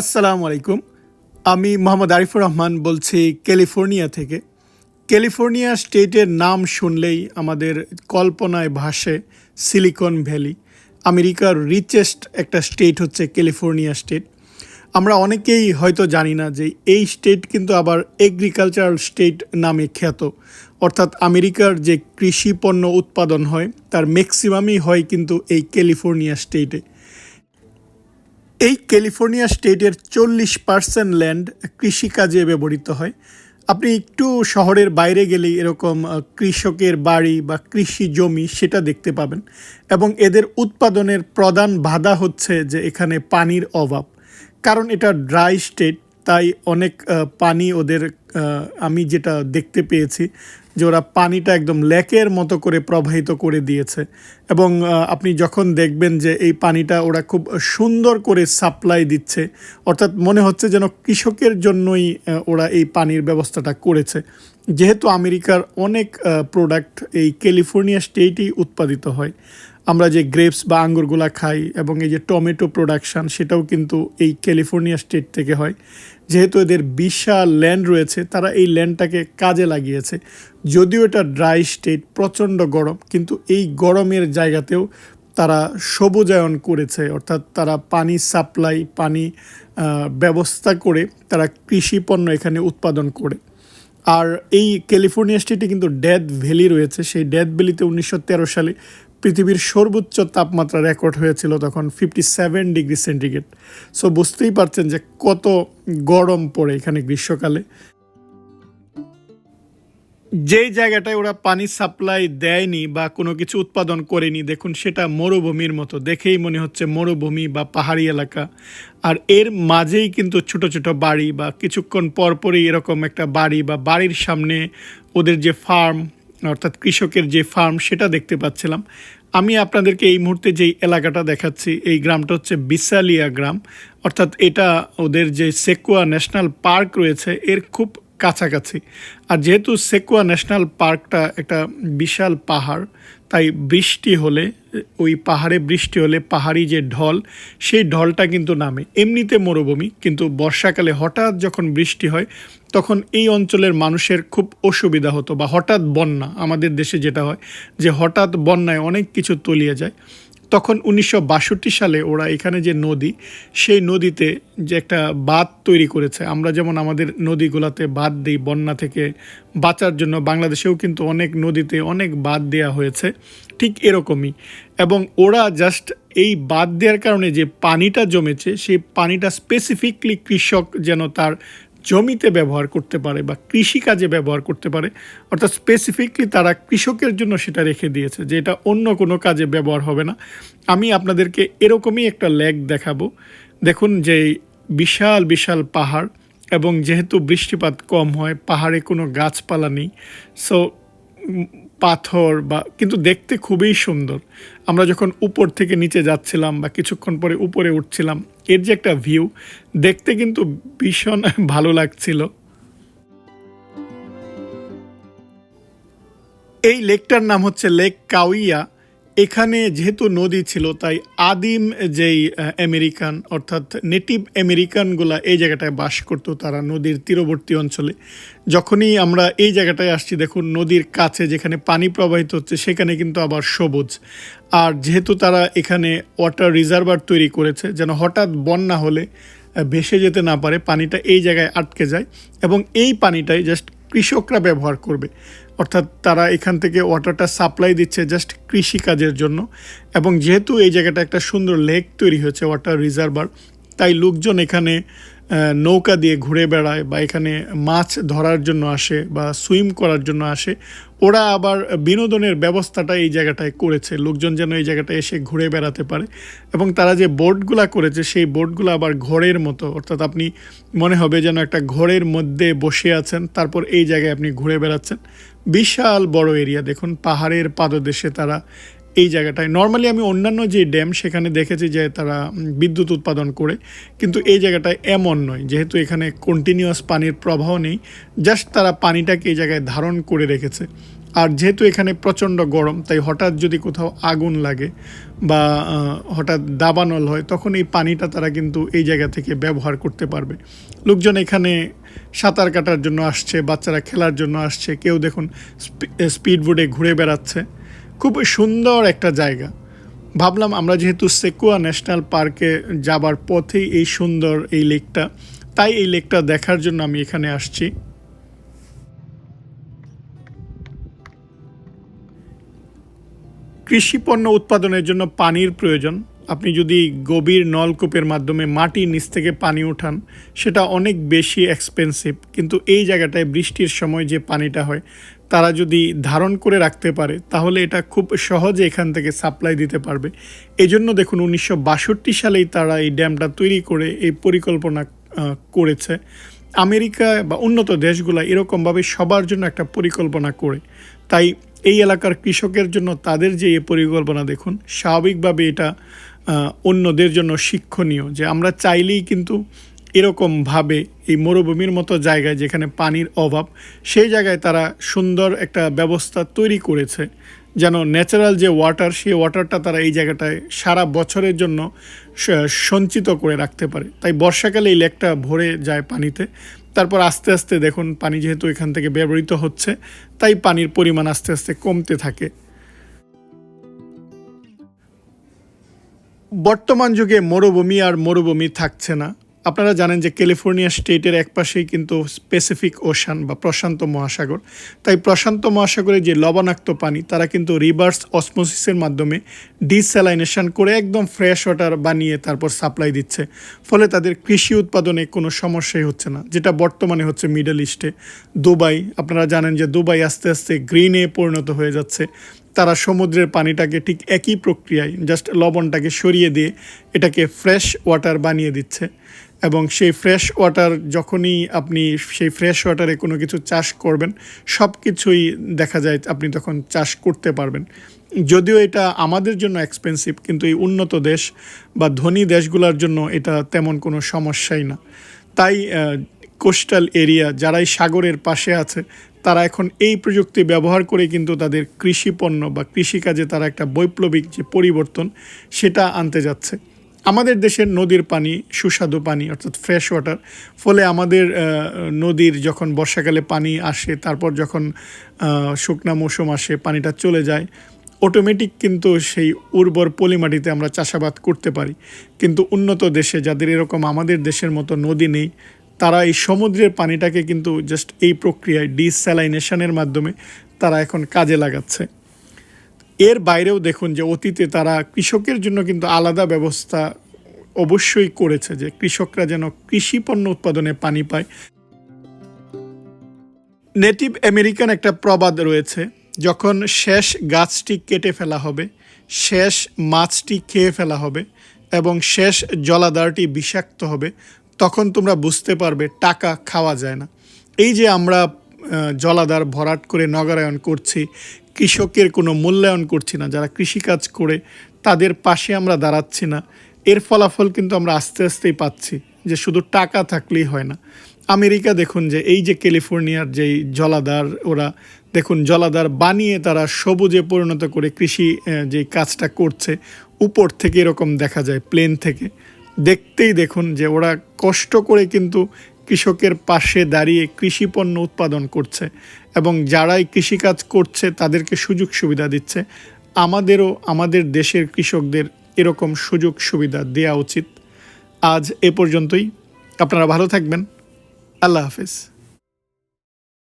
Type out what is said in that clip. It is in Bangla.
আসসালামু আলাইকুম। আমি মোহাম্মদ আরিফুর রহমান বলছি ক্যালিফোর্নিয়া থেকে। ক্যালিফোর্নিয়া স্টেটের নাম শুনলেই আমাদের কল্পনায় ভাসে সিলিকন ভ্যালি। আমেরিকার রিচেস্ট একটা স্টেট হচ্ছে ক্যালিফোর্নিয়া স্টেট আমরা অনেকেই হয়তো জানি না যে এই স্টেট কিন্তু আবার এগ্রিকালচারাল স্টেট নামে খ্যাত। অর্থাৎ আমেরিকার যে কৃষি পণ্য উৎপাদন হয়, তার ম্যাক্সিমামই হয় কিন্তু এই ক্যালিফোর্নিয়া স্টেটে এই ক্যালিফোর্নিয়া স্টেটের চল্লিশ পার্সেন্ট ল্যান্ড কৃষিকাজে ব্যবহৃত হয়। আপনি একটু শহরের বাইরে গেলেই এরকম কৃষকের বাড়ি বা কৃষি জমি সেটা দেখতে পাবেন এবং এদের উৎপাদনের প্রধান বাধা হচ্ছে যে এখানে পানির অভাব। কারণ এটা ড্রাই স্টেট তাই অনেক পানি ওদের আমি যেটা দেখতে পেয়েছি যে ওরা পানিটা একদম লেকের মতো করে প্রবাহিত করে দিয়েছে। এবং আপনি যখন দেখবেন যে এই পানিটা ওরা খুব সুন্দর করে সাপ্লাই দিচ্ছে, অর্থাৎ মনে হচ্ছে যেন কৃষকের জন্যই ওরা এই পানির ব্যবস্থাটা করেছে। যেহেতু আমেরিকার অনেক প্রোডাক্ট এই ক্যালিফোর্নিয়া স্টেটেই উৎপাদিত হয়, আমরা যে গ্রেপস বা আঙ্গুরগুলা খাই এবং এই যে টমেটো প্রোডাকশান সেটাও কিন্তু এই ক্যালিফোর্নিয়া স্টেট থেকে হয়। যেহেতু এদের বিশাল ল্যান্ড রয়েছে, তারা এই ল্যান্ডটাকে কাজে লাগিয়েছে। যদিও এটা ড্রাই স্টেট প্রচণ্ড গরম, কিন্তু এই গরমের জায়গাতেও তারা সবুজায়ন করেছে, অর্থাৎ তারা পানি সাপ্লাই পানি ব্যবস্থা করে তারা কৃষি পণ্য এখানে উৎপাদন করে। আর এই ক্যালিফোর্নিয়া স্টেটে কিন্তু ডেথ ভ্যালি রয়েছে, সেই ডেথ ভ্যালিতে উনিশশো তেরো সালে পৃথিবীর সর্বোচ্চ তাপমাত্রা রেকর্ড হয়েছিল তখন fifty seven degree centigrade so বুঝতেই পারছেন যে কত গরম পড়ে এখানে গ্রীষ্মকালে। যেই জায়গাটায় ওরা পানি সাপ্লাই দেয়নি বা কোনো কিছু উৎপাদন করেনি, দেখুন সেটা মরুভূমির মতো। দেখেই মনে হচ্ছে মরুভূমি বা পাহাড়ি এলাকা। আর এর মাঝেই কিন্তু ছোট ছোট বাড়ি বা কিছুক্ষণ পরপরই এরকম একটা বাড়ি বা বাড়ির সামনে ওদের যে ফার্ম অর্থাৎ কৃষকের যে ফার্ম সেটা দেখতে পাচ্ছিলাম। আমি আপনাদেরকে এই মুহূর্তে যেই এলাকাটা দেখাচ্ছি, এই গ্রামটা হচ্ছে বিসালিয়া গ্রাম। অর্থাৎ এটা ওদের যে সেকুয়া ন্যাশনাল পার্ক রয়েছে, এর খুব কাছাকাছি। আর যেহেতু সেকুয়া ন্যাশনাল পার্কটা একটা বিশাল পাহাড়, তাই বৃষ্টি হলে, ওই পাহাড়ে বৃষ্টি হলে পাহাড়ি যে ঢল, সেই ঢলটা কিন্তু নামে। এমনিতে মরুভূমি, কিন্তু বর্ষাকালে হঠাৎ যখন বৃষ্টি হয়, তখন এই অঞ্চলের মানুষের খুব অসুবিধা হতো বা হঠাৎ বন্যা, আমাদের দেশে যেটা হয় যে হঠাৎ বন্যায় অনেক কিছু তলিয়ে যায়। তখন উনিশশো বাষট্টি সালে ওরা এখানে যে নদী, সেই নদীতে যে একটা বাঁধ তৈরি করেছে। আমরা যেমন আমাদের নদীগুলোতে বাঁধ দিই বন্যা থেকে বাঁচার জন্য, বাংলাদেশেও কিন্তু অনেক নদীতে অনেক বাঁধ দেওয়া হয়েছে, ঠিক এরকমই। এবং ওরা জাস্ট এই বাঁধ দেওয়ার কারণে যে পানিটা জমেছে, সেই পানিটা স্পেসিফিকলি কৃষক যেন তার জমিতে ব্যবহার করতে পারে বা কৃষিকাজে ব্যবহার করতে পারে, অর্থাৎ স্পেসিফিকলি তারা কৃষকের জন্য সেটা রেখে দিয়েছে যে এটা অন্য কোনো কাজে ব্যবহার হবে না। আমি আপনাদেরকে এরকমই একটা লেক দেখাবো। দেখুন যে বিশাল বিশাল পাহাড় এবং যেহেতু বৃষ্টিপাত কম হয়, পাহাড়ে কোনো গাছপালা নেই সো পাথর বা, কিন্তু দেখতে খুবই সুন্দর। আমরা যখন উপর থেকে নিচে যাচ্ছিলাম বা কিছুক্ষণ পরে উপরে উঠছিলাম এর যে একটা ভিউ দেখতে কিন্তু ভীষণ ভালো লাগছিল। এই লেকটার নাম হচ্ছে লেক কাউইয়া। এখানে যেহেতু নদী ছিল, তাই আদিম যেই আমেরিকান, অর্থাৎ নেটিভ আমেরিকানগুলা এই জায়গাটায় বাস করতো তারা নদীর তীরবর্তী অঞ্চলে। যখনই আমরা এই জায়গাটায় আসছি, দেখুন নদীর কাছে যেখানে পানি প্রবাহিত হচ্ছে, সেখানে কিন্তু আবার সবুজ। আর যেহেতু তারা এখানে ওয়াটার রিজার্ভার তৈরি করেছে, যেন হঠাৎ বন্যা হলে ভেসে যেতে না পারে, পানিটা এই জায়গায় আটকে যায় এবং এই পানিটাই জাস্ট কৃষকরা ব্যবহার করবে। অর্থাৎ তারা এখান থেকে ওয়াটারটা সাপ্লাই দিচ্ছে জাস্ট কৃষি কাজের জন্য। এবং যেহেতু এই জায়গাটা একটা সুন্দর লেক তৈরি হয়েছে ওয়াটার রিজার্ভার তাই লোকজন এখানে নৌকা দিয়ে ঘুরে বেড়ায় বা এখানে মাছ ধরার জন্য আসে বা সুইম করার জন্য আসে। ওরা আবার বিনোদনের ব্যবস্থাটা এই জায়গাটায় করেছে। লোকজন যেন এই জায়গাটায় এসে ঘুরে বেড়াতে পারে। এবং তারা যে বোর্ডগুলো করেছে, সেই বোর্ডগুলো আবার ঘরের মতো। অর্থাৎ আপনি মনে হবে যেন একটা ঘরের মধ্যে বসে আছেন, তারপর এই জায়গায় আপনি ঘুরে বেড়াচ্ছেন। বিশাল বড় এরিয়া। দেখুন, পাহাড়ের পাদদেশে তারা এই জায়গাটায়। নর্মালি আমি অন্যান্য যে ড্যাম সেখানে দেখেছি যে তারা বিদ্যুৎ উৎপাদন করে, কিন্তু এই জায়গাটায় এমন নয়। যেহেতু এখানে কন্টিনিউয়াস পানির প্রবাহ নেই জাস্ট তারা পানিটাকে এই জায়গায় ধারণ করে রেখেছে। আর যেহেতু এখানে প্রচণ্ড গরম, তাই হঠাৎ যদি কোথাও আগুন লাগে বা হঠাৎ দাবানল হয়, তখন এই পানিটা তারা কিন্তু এই জায়গা থেকে ব্যবহার করতে পারবে। লোকজন এখানে সাঁতার কাটার জন্য আসছে, বাচ্চারা খেলার জন্য আসছে, কেউ দেখুন স্পিড বোটে ঘুরে বেড়াচ্ছে। খুব সুন্দর একটা জায়গা। ভাবলাম আমরা যেহেতু সেকুয়া ন্যাশনাল পার্কে যাবার পথেই এই সুন্দর এই লেকটা, তাই এই লেকটা দেখার জন্য আমি এখানে আসছি। কৃষি পণ্য উৎপাদনের জন্য পানির প্রয়োজন। আপনি যদি গভীর নলকূপের মাধ্যমে মাটির নিচ থেকে পানি উঠান, সেটা অনেক বেশি এক্সপেন্সিভ কিন্তু এই জায়গাটায় বৃষ্টির সময় যে পানিটা হয় তারা যদি ধারণ করে রাখতে পারে, তাহলে এটা খুব সহজে এখান থেকে সাপ্লাই দিতে পারবে। এই জন্য দেখুন, উনিশশো বাষট্টি সালেই তারা এই ড্যামটা তৈরি করে, এই পরিকল্পনা করেছে। আমেরিকা বা উন্নত দেশগুলো এরকমভাবে সবার জন্য একটা পরিকল্পনা করে। তাই এই এলাকার কৃষকের জন্য তাদের যে এই পরিকল্পনা, দেখুন, স্বাভাবিকভাবে এটা অন্যদের জন্য শিক্ষণীয়। যে আমরা চাইলেই কিন্তু এরকমভাবে এই মরুভূমির মতো জায়গায় যেখানে পানির অভাব, সেই জায়গায় তারা সুন্দর একটা ব্যবস্থা তৈরি করেছে। যেন ন্যাচারাল যে ওয়াটার সেই ওয়াটারটা তারা এই জায়গাটায় সারা বছরের জন্য সঞ্চিত করে রাখতে পারে। তাই বর্ষাকালে এই লেকটা ভরে যায় পানিতে। তারপর আস্তে আস্তে দেখুন, পানি যেহেতু এখান থেকে ব্যবহৃত হচ্ছে, তাই পানির পরিমাণ আস্তে আস্তে কমতে থাকে। বর্তমান যুগে মরুভূমি আর মরুভূমি থাকছে না। আপনারা জানেন যে ক্যালিফোর্নিয়া স্টেটের একপাশেই কিন্তু স্পেসিফিক ওশান বা প্রশান্ত মহাসাগর। তাই প্রশান্ত মহাসাগরে যে লবণাক্ত পানি, তারা কিন্তু রিভার্স অসমোসিসের মাধ্যমে ডিস্যালাইনেশন করে একদম ফ্রেশ ওয়াটার বানিয়ে তারপর সাপ্লাই দিচ্ছে। ফলে তাদের কৃষি উৎপাদনে কোনো সমস্যাই হচ্ছে না, যেটা বর্তমানে হচ্ছে মিডল ইস্টে দুবাই, আপনারা জানেন যে দুবাই আস্তে আস্তে গ্রিনে পরিণত হয়ে যাচ্ছে। তারা সমুদ্রের পানিটাকে ঠিক একই প্রক্রিয়ায় জাস্ট লবণটাকে সরিয়ে দিয়ে এটাকে ফ্রেশ ওয়াটার বানিয়ে দিচ্ছে। এবং সেই ফ্রেশ ওয়াটার যখনই আপনি সেই ফ্রেশ ওয়াটারে কোনো কিছু চাষ করবেন সব কিছুই দেখা যায় আপনি তখন চাষ করতে পারবেন। যদিও এটা আমাদের জন্য এক্সপেন্সিভ কিন্তু এই উন্নত দেশ বা ধনী দেশগুলোর জন্য এটা তেমন কোনো সমস্যাই না। তাই কোস্টাল এরিয়া যারাই সাগরের পাশে আছে, তারা এখন এই প্রযুক্তি ব্যবহার করে কিন্তু তাদের কৃষি পণ্য বা কৃষিকাজে তারা একটা বৈপ্লবিক যে পরিবর্তন, সেটা আনতে যাচ্ছে। আমাদের দেশের নদীর পানি, সুস্বাদু পানি, অর্থাৎ ফ্রেশ ওয়াটার ফলে আমাদের নদীর যখন বর্ষাকালে পানি আসে, তারপর যখন শুকনা মৌসুম আসে, পানিটা চলে যায় অটোমেটিক কিন্তু সেই উর্বর পলিমাটিতে আমরা চাষাবাদ করতে পারি। কিন্তু উন্নত দেশে যাদের এরকম আমাদের দেশের মতো নদী নেই তারা এই সমুদ্রের পানিটাকে কিন্তু জাস্ট এই প্রক্রিয়ায় ডিস্যালাইনেশনের মাধ্যমে তারা এখন কাজে লাগাচ্ছে। এর বাইরেও দেখুন যে অতীতে তারা কৃষকের জন্য কিন্তু আলাদা ব্যবস্থা অবশ্যই করেছে যে কৃষকরা যেন কৃষি পণ্য উৎপাদনে পানি পায়। নেটিভ আমেরিকান একটা প্রবাদ রয়েছে, যখন শেষ গাছটি কেটে ফেলা হবে, শেষ মাছটি খেয়ে ফেলা হবে এবং শেষ জলাধারটি বিষাক্ত হবে তখন তোমরা বুঝতে পারবে, টাকা খাওয়া যায় না। এই যে আমরা জলাধার ভরাট করে নগরায়ন করছি, কৃষকের কোনো মূল্যায়ন করছি না, যারা কৃষিকাজ করে, তাদের পাশে আমরা দাঁড়াচ্ছি না। এর ফলাফল কিন্তু আমরা আস্তে আস্তেই পাচ্ছি, যে শুধু টাকা থাকলেই হয় না। আমেরিকা দেখুন যে, এই যে ক্যালিফোর্নিয়ার যেই জলাধার, ওরা দেখুন জলাধার বানিয়ে তারা সবুজে পরিণত করে কৃষি যে কাজটা করছে, উপর থেকে এরকম দেখা যায়, প্লেন থেকে। দেখতেই দেখুন যে ওরা কষ্ট করে কিন্তু কৃষকের পাশে দাঁড়িয়ে কৃষি পণ্য উৎপাদন করছে এবং যারাই কৃষিকাজ করছে তাদেরকে সুযোগ সুবিধা দিচ্ছে। আমাদেরও, আমাদের দেশের কৃষকদের এরকম সুযোগ সুবিধা দেওয়া উচিত। আজ এ পর্যন্তই। আপনারা ভালো থাকবেন। আল্লাহ হাফেজ।